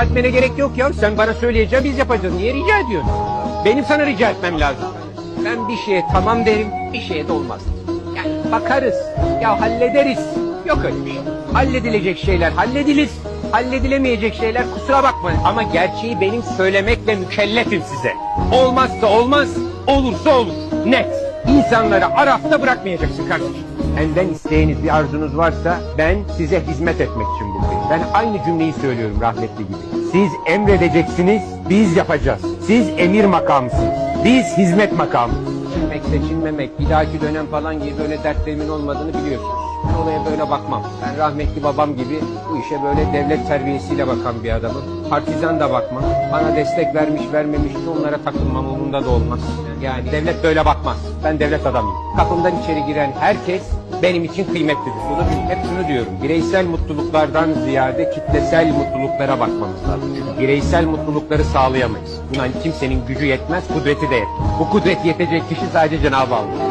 rica etmene gerek yok ya. Sen bana söyleyeceğim biz yapacağız. Niye rica ediyorsun? Benim sana rica etmem lazım. Ben bir şeye tamam derim, bir şeye de olmaz. Yani bakarız, ya hallederiz. Yok öyle bir şey. Halledilecek şeyler halledilir. Halledilemeyecek şeyler kusura bakmayın. Ama gerçeği benim söylemekle mükellefim size. Olmazsa olmaz, olursa olur. Net. İnsanları arafta bırakmayacaksın kardeşim. Benden isteğiniz bir arzunuz varsa ben size hizmet etmek için buradayım. Ben aynı cümleyi söylüyorum rahmetli gibi. Siz emredeceksiniz, biz yapacağız. Siz emir makamısınız. Biz hizmet makamı. Çinmek seçilmemek, bir dahaki dönem falan gibi böyle dertlerimin olmadığını biliyorsunuz. Ben olaya böyle bakmam. Ben rahmetli babam gibi bu işe böyle devlet terbiyesiyle bakan bir adamım. Partizan da bakmam. Bana destek vermiş vermemiş de onlara takılmam umurumda da olmaz. Yani devlet böyle bakmaz. Ben devlet adamıyım. Kapımdan içeri giren herkes benim için kıymetlidir. Bunu hep şunu diyorum. Bireysel mutluluklardan ziyade kitlesel mutluluklara bakmamız lazım. Çünkü bireysel mutlulukları sağlayamayız. Buna kimsenin gücü yetmez, kudreti de yetmez. Bu kudret yetecek kişi sadece Cenab-ı Allah.